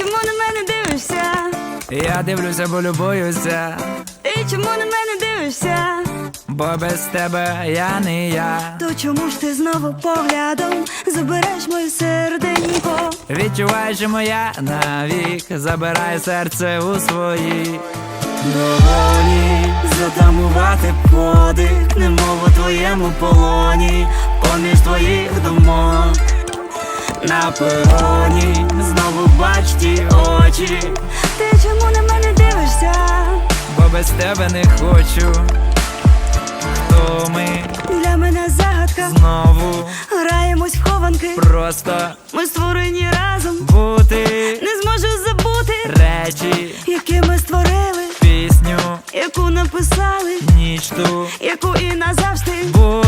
чому на мене дивишся? Я дивлюся, бо любуюся, Ти чому на мене дивишся? бо без тебе я не я. То чому ж ти знову поглядом забереш моє серденько? Відчувай, що моя навік забирай серце у свої доволі затамувати подих, немов у твоєму полоні, поміж твоїх думок. На пероні Плач очі, ти чому на мене дивишся? Бо без тебе не хочу. Хто ми для мене загадка знову граємось в хованки. Просто ми створені разом бути. Не зможу забути речі, які ми створили, пісню, яку написали, ніч ту, яку і назавжди. Бути